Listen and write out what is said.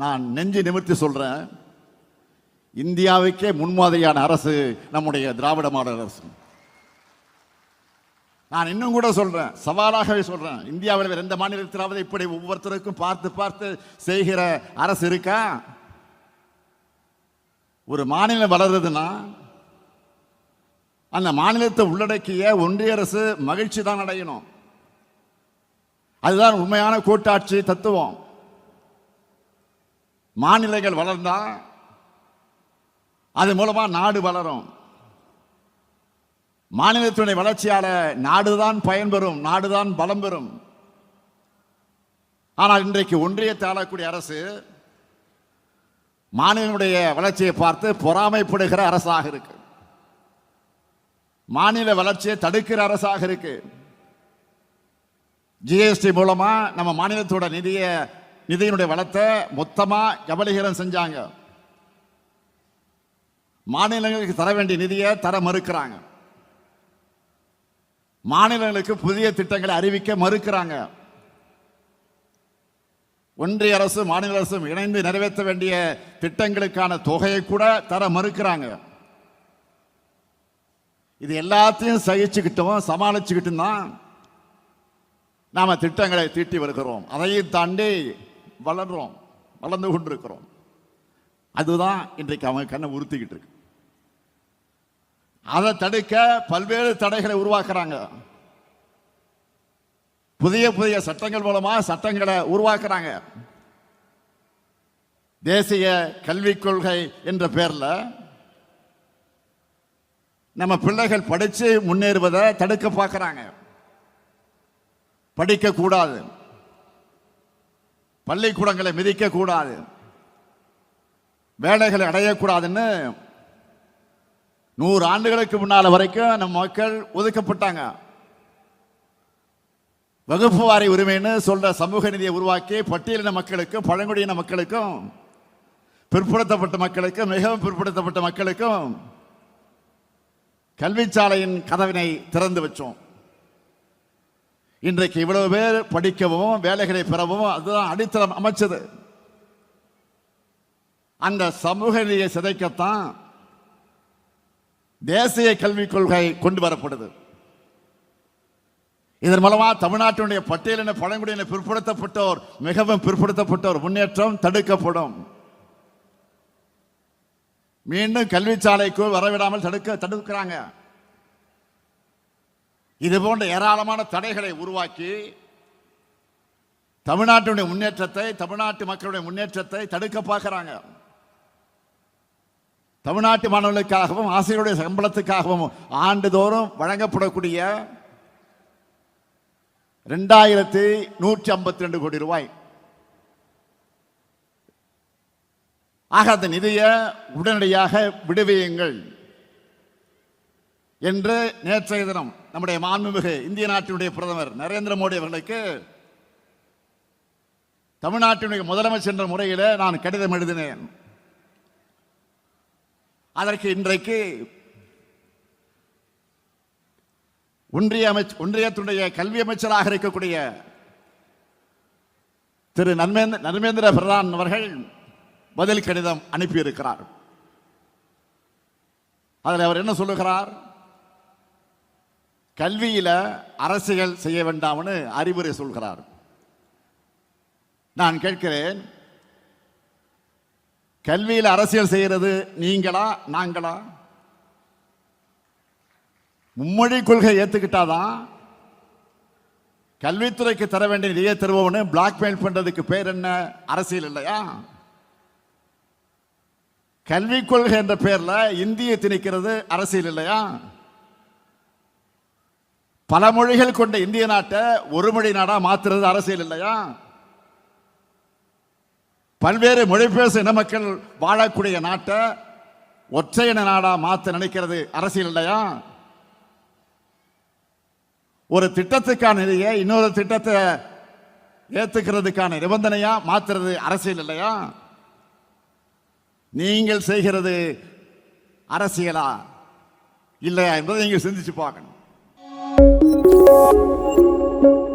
நான் நெஞ்சு நிமிர்த்தி சொல்கிறேன் இந்தியாவுக்கே முன்மாதிரியான அரசு நம்முடைய திராவிட மாடல் அரசு. நான் இன்னும் கூட சொல்கிறேன் சவாலாகவே சொல்கிறேன் இந்தியாவில் வேறு எந்த மாநிலத்திலாவது இப்படி ஒவ்வொருத்தருக்கும் பார்த்து பார்த்து செய்கிற அரசு இருக்கா? ஒரு மாநிலம் வளருதுன்னா அந்த மாநிலத்தை உள்ளடக்கிய ஒன்றிய அரசு மகிழ்ச்சி தான் அடையணும். அதுதான் உண்மையான கூட்டாட்சி தத்துவம். மாநிலங்கள் வளர்ந்தா அது மூலமா நாடு வளரும். மாநிலத்தினுடைய வளர்ச்சியால நாடுதான் பயன்பெறும் நாடுதான் பலம் பெறும். ஆனால் இன்றைக்கு ஒன்றியத்தை ஆளக்கூடிய அரசு மாநிலனுடைய வளர்ச்சியை பார்த்து பொறாமைப்படுகிற அரசாக இருக்கு. மாநில வளர்ச்சியை தடுக்கிற அரசாக இருக்கு. ஜிஎஸ்டி மூலமா நம்ம மாநிலத்தோட நிதியை நிதியினுடைய வளத்தை மொத்தமா கபலீகரம் செஞ்சாங்க. மாநிலங்களுக்கு தர வேண்டிய நிதியை தர மறுக்கிறாங்க. மாநிலங்களுக்கு புதிய திட்டங்களை அறிவிக்க மறுக்கிறாங்க. ஒன்றிய அரசு மாநில அரசும் இணைந்து நிறைவேற்ற வேண்டிய திட்டங்களுக்கான தொகையை கூட தர மறுக்கிறாங்க. இது எல்லாத்தையும் சகிச்சுக்கிட்டோம் சமாளிச்சுக்கிட்டும் தான் நாம திட்டங்களை தீட்டி வருகிறோம். அதையும் தாண்டி வளர்றோம் வளர்ந்து கொண்டிருக்கிறோம். அதுதான் இன்றைக்கு அவங்க கண்ணை உறுத்திக்கிட்டு இருக்கு. அதை தடுக்க பல்வேறு தடைகளை உருவாக்குறாங்க. புதிய புதிய சட்டங்கள் மூலமா சட்டங்களை உருவாக்குறாங்க. தேசிய கல்விக் கொள்கை என்ற பேர்ல நம்ம பிள்ளைகள் படிச்சு முன்னேறுவதை தடுக்க பார்க்கறாங்க. படிக்க கூடாது பள்ளிக்கூடங்களை மிதிக்க கூடாது வேலைகளை அடையக்கூடாதுன்னு நூறு ஆண்டுகளுக்கு முன்னால வரைக்கும் நம்ம மக்கள் ஒதுக்கப்பட்டாங்க. வகுப்பு வாரி உரிமைன்னு சொல்ற சமூக நிதியை உருவாக்கி பட்டியலின மக்களுக்கும் பழங்குடியின மக்களுக்கும் பிற்படுத்தப்பட்ட மக்களுக்கும் மிகவும் பிற்படுத்தப்பட்ட மக்களுக்கும் கல்விச்சாலையின் கதவினை திறந்து வச்சோம். இன்றைக்கு இவ்வளவு பேர் படிக்கவும் வேலைகளை பெறவும் அதுதான் அடித்தளம் அமைச்சது. அந்த சமூக நிதியை சிதைக்கத்தான் தேசிய கல்விக் கொள்கை கொண்டு வரப்படுது. இதன் மூலமா தமிழ்நாட்டினுடைய பட்டியலின பழங்குடியின பிற்படுத்தப்பட்டோர் மிகவும் பிற்படுத்தப்பட்டோர் முன்னேற்றம் தடுக்கப்படும். மீண்டும் கல்வி சாலைக்கு வரவிடாமல் தடுக்க தடுக்கிறாங்க. இது போன்ற ஏராளமான தடைகளை உருவாக்கி தமிழ்நாட்டினுடைய முன்னேற்றத்தை தமிழ்நாட்டு மக்களுடைய முன்னேற்றத்தை தடுக்க பார்க்கிறாங்க. தமிழ்நாட்டு மாணவர்களுக்காகவும் ஆசிரியருடைய சம்பளத்துக்காகவும் ஆண்டுதோறும் வழங்கப்படக்கூடிய ரெண்டாயிரத்தி நூற்றி ஐம்பத்தி ரெண்டு கோடி ரூபாய். ஆக அந்த நிதியை உடனடியாக விடுவியுங்கள் என்று நேற்றைய தினம் நம்முடைய மாண்புமிகு இந்திய நாட்டினுடைய பிரதமர் நரேந்திர மோடி அவர்களுக்கு தமிழ்நாட்டினுடைய முதலமைச்சர் என்ற முறையில் நான் கடிதம் எழுதினேன். அதற்கு இன்றைக்கு ஒன்றிய அமைச்ச ஒன்றியத்துடைய கல்வி அமைச்சராக இருக்கக்கூடிய திரு நன்மேந்திர நர்மேந்திர பிரதான் அவர்கள் பதில் கடிதம் அனுப்பியிருக்கிறார். அதில் அவர் என்ன சொல்லுகிறார்? கல்வியில் அரசியல் செய்ய வேண்டாம்னு அறிவுரை சொல்கிறார். நான் கேட்கிறேன் கல்வியில் அரசியல் செய்கிறது நீங்களா நாங்களா? மும்மொழி கொள்கை ஏற்றுக்கிட்டாதான் கல்வித்துறைக்கு தர வேண்டிய நிதியை தருவோம்னு பிளாக்மெயில் பண்ணுறதுக்கு பேர் என்ன? அரசியல் இல்லையா? கல்விக் கொள்கை என்ற பேரில் இந்தியை திணிக்கிறது அரசியல் இல்லையா? பல மொழிகள் கொண்ட இந்திய நாட்டை ஒரு மொழி நாடா மாத்துறது அரசியல் இல்லையா? பல்வேறு மொழி பேசும் இன மக்கள் வாழக்கூடிய நாட்டை ஒற்றை இன நாடா மாத்த நினைக்கிறது அரசியல் இல்லையா? ஒரு திட்டத்துக்கான இதையே இன்னொரு திட்டத்தை ஏத்துக்கிறதுக்கான நிபந்தனையா மாத்துறது அரசியல் இல்லையா? நீங்கள் செய்கிறது அரசியலா? இல்லையா என்பதை நீங்கள் சிந்திச்சு பார்க்கணும். Thank you.